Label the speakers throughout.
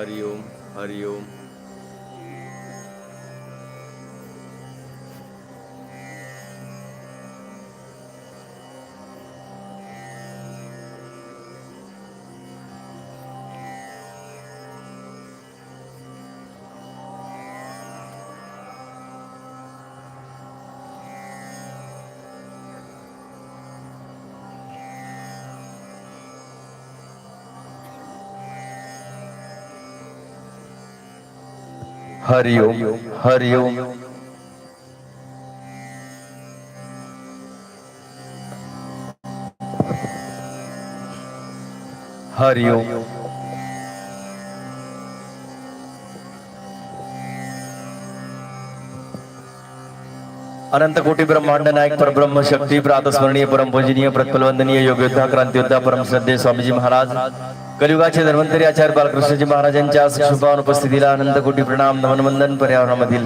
Speaker 1: हरिओम हरिओम
Speaker 2: हरिओम हरिओम। हरिओम। अनंत कोटि ब्रह्मांड नायक पर ब्रह्म शक्ति प्रातस्मरणीय परम पूजनीय प्रतिपल वंदनीय योग्योद्धा क्रांति योद्धा परम श्रद्धे स्वामी जी महाराज। कलियुगाचे धन्वंतरी आचार्य बालकृष्णजी महाराजांच्या शुभान उपस्थितीला आनंद कोटी प्रणाम नमनवंदन पर्यावरणामधील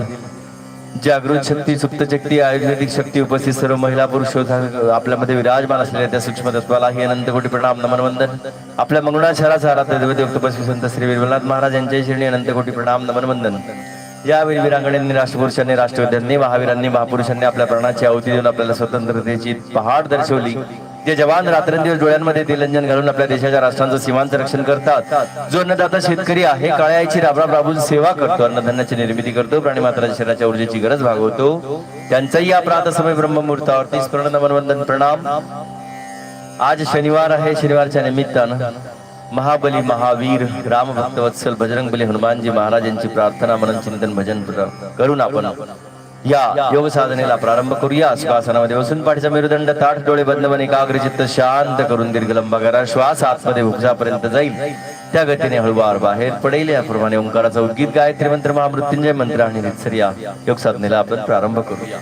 Speaker 2: जागृत शक्ती सुप्त शक्ती आयुर्वेदिक शक्ती उपस्थित सर्व महिला पुरुष आपल्यामध्ये विराजमान असलेल्या त्या सूक्ष्म तत्वाला ही अनंत कोटी प्रणाम नमनवंदन आपल्या मंगळा शहराचा आराध्य उपस्थित संत श्री विरवनाथ महाराज यांच्या श्रेणी अनंत कोटी प्रणाम नमनवंदन या वीरवीरांगण्यांनी राष्ट्रपुरुषांनी राष्ट्रविद्यांनी महावीरांनी महापुरुषांनी आपल्या प्राणाची आहुती देऊन आपल्याला स्वतंत्रतेची पहाड दर्शवली. जे जवान रात्रंदिवस डोळ्यांमध्ये तिलंजन घालून आपल्या देशाच्या राष्ट्रांचं सीमांचं रक्षण करतात. जो अन्नदाता शेतकरी आहे काळ्याची राबराब राबून सेवा करतो अन्नधान्याची निर्मिती करतो प्राणी मात्राच्या शरीराच्या ऊर्जेची गरज भागवतो. त्यांचाही या प्रातसमय ब्रह्ममुहूर्तावरती स्मरण नमनवंदन प्रणाम. आज शनिवार आहे शनिवारच्या निमित्तानं महाबली महावीर राम भक्तवत्सल बजरंग बली हनुमानजी महाराजांची प्रार्थना मनन चिंतन भजन प्र- करून आपण या योग साधनेला प्रारंभ करूया. श्वासनामध्ये बसून पाठीचा मेरुदंड ताठ डोळे बंद मन एकाग्र चित्त शांत करून दीर्घ लंबा करा. श्वास आतमध्ये उपसापर्यंत जाईल. त्या गतीने हळूवार बाहेर पडेल. याप्रमाणे ओंकाराचा उद्गीत गायत्री मंत्र महामृत्युंजय मंत्र आणि रितसर योग साधनेला आपण प्रारंभ करूया.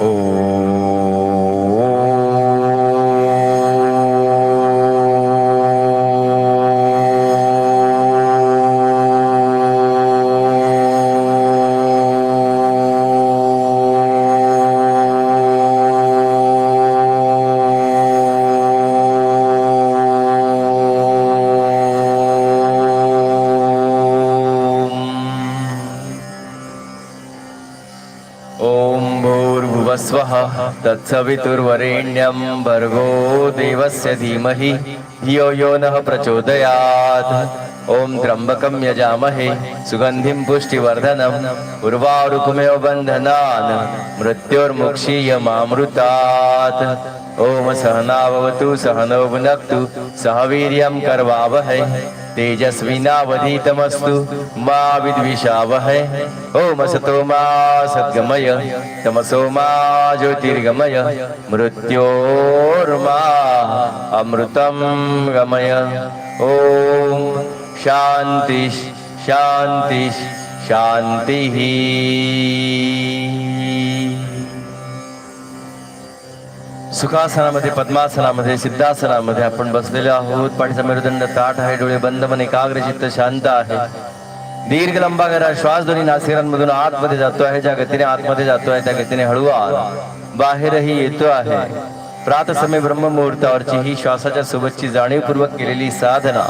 Speaker 2: ॐ स्वः तत्सवितुर्वरेण्यं भर्गो देवस्य धीमहि। धियो यो नः प्रचोदयात्। ॐ त्र्यम्बकं यजामहे सुगन्धिं पुष्टिवर्धनम् उर्वारुकुमेव बन्धनान् मृत्योर्मुक्षीयमामृतात्। ओम सहनावतु सहनौ भुनक्तु सह वीर्यं करवावहै तेजस्विनावधीतमस्तु मा विद्विषावहै। ओम सतो मा सद्गमय तमसो मा ज्योतिर्गमय मृत्योर्मा अमृतं गमय। ॐ शान्ति शान्ति शान्तिः। सुखासनामध्ये पद्मासनामध्ये सिद्धासनामध्ये आपण बसलेलो आहोत. पाठीचा मेरुदंड ताट आहे डोळे बंद मन एकाग्र चित्त शांत आहे. दीर्घ लंबा करा श्वास दोन्ही नासिकांमधून आतमध्ये जातो आहे ज्या गतीने आतमध्ये जातो आहे त्या गतीने हळूवा बाहेरही येतो आहे. प्रातसमय ब्रह्ममुहूर्तावरची ही श्वासाच्या सोबतची जाणीवपूर्वक केलेली साधना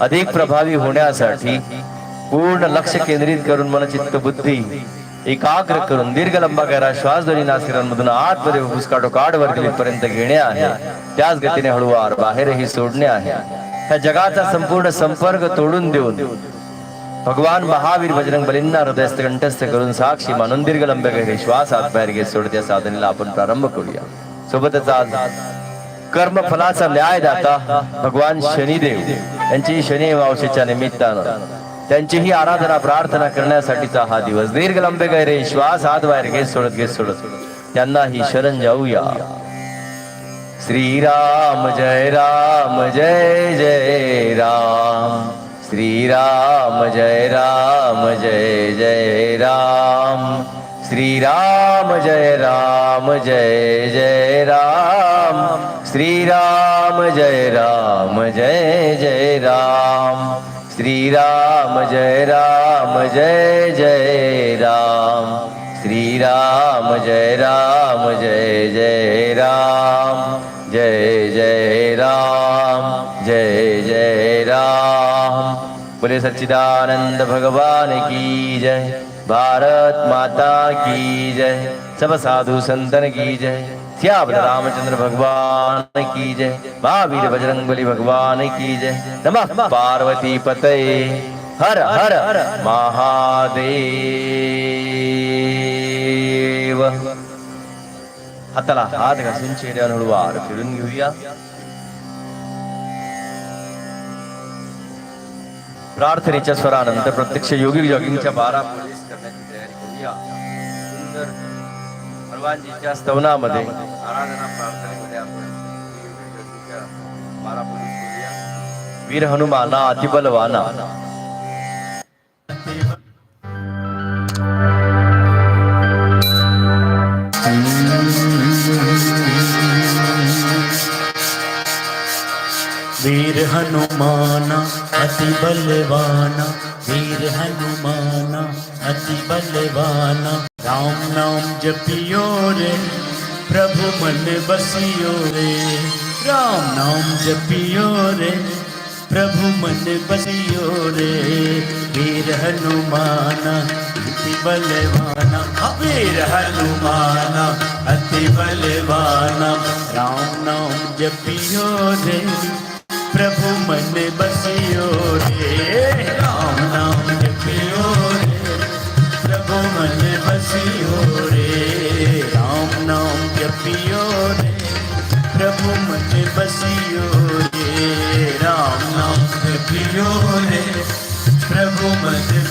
Speaker 2: अधिक प्रभावी होण्यासाठी पूर्ण लक्ष केंद्रित करून मन चित्त बुद्धी एकाग्र करून दीर्घ लंबा करा श्वास दोन्ही नासिकांमधून आतमध्ये फुफ्फुस काढो काढ वर पर्यंत घेणे आहे त्याच गतीने हळूवार बाहेरही सोडणे आहे. ह्या जगाचा संपूर्ण संपर्क तोडून देऊन भगवान महावीर बजरंग बलींना हृदयस्थ कंठस्थ करून साक्षी मानून दीर्घ लंबे गहिरे श्वास आत बाहेर घेत सोडत्या साधनेला आपण प्रारंभ करूया. सोबतच आज कर्मफलाचा न्यायदाता भगवान शनिदेव यांची शनी मावशीच्या निमित्तानं त्यांचीही आराधना प्रार्थना करण्यासाठीचा हा दिवस. दीर्घ लंबे गैरे श्वास हात बाहेर घेत सोडत घेत सोडत. त्यांना ही शरण जाऊया. श्रीराम जय राम जय जय राम. श्रीराम जय राम जय जय राम. श्रीराम जय राम जय जय राम. श्रीराम जय राम जय जय राम. श्रीराम जय राम जय जय राम। श्रीराम जय राम जय जय राम। जय जय राम जय जय राम। बोले सच्चिदानंद भगवान की जय भारत माता की जय सब साधु संतन की जय। श्याम रामचंद्र भगवान की जय महावीर बजरंग बली भगवान की जय नमः पार्वती पते हर हर महादेव हाताला हात घासून चेहऱ्यावर हळूवार फिरून घेऊया प्रार्थनेच्या स्वरानंतर प्रत्यक्ष योगिक जॉगिंगच्या बारा पोलीस करण्याची तयारी करूया सुंदर हनुमानजीच्या स्तवनामध्ये आराधना प्रार्थनेमध्ये आपण वीर हनुमाना अतिबलवाना.
Speaker 1: वीर हनुमाना अति बलवाना वीर हनुमाना अति बलवाना राम नाम जपियो रे प्रभु मन बसियो रे। राम नाम जपियो रे प्रभु मन बसियो रे। वीर हनुमाना अति बलवाना हाँ, वीर हनुमाना अति बलवाना। राम नाम जपियो रे प्रभु मन बसियो बसियो रे राम नाम जपियो रे प्रभु मन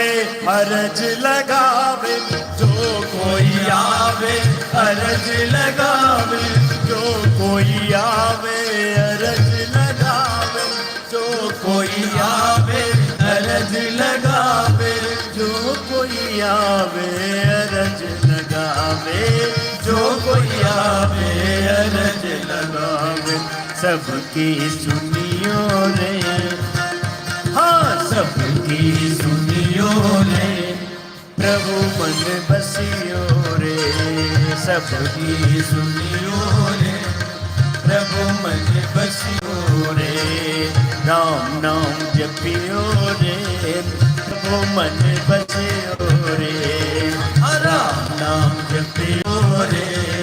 Speaker 1: आवे अरज लगावे जो कोई आवे अरज लगावे जो कोई आवे अरज लगावे जो कोई आवे अरज लगावे जो कोई आवे अरज लगावे जो कोई आवे अरज लगावे। सबकी सुनियो रे। हाँ सबकी सुनियो रे प्रभु मन बसियो रे सबकी सुनियो रे। प्रभु मन बसियो रे राम नाम जपियो रे। प्रभु मन बसियो रे हाँ, राम नाम जपियो रे।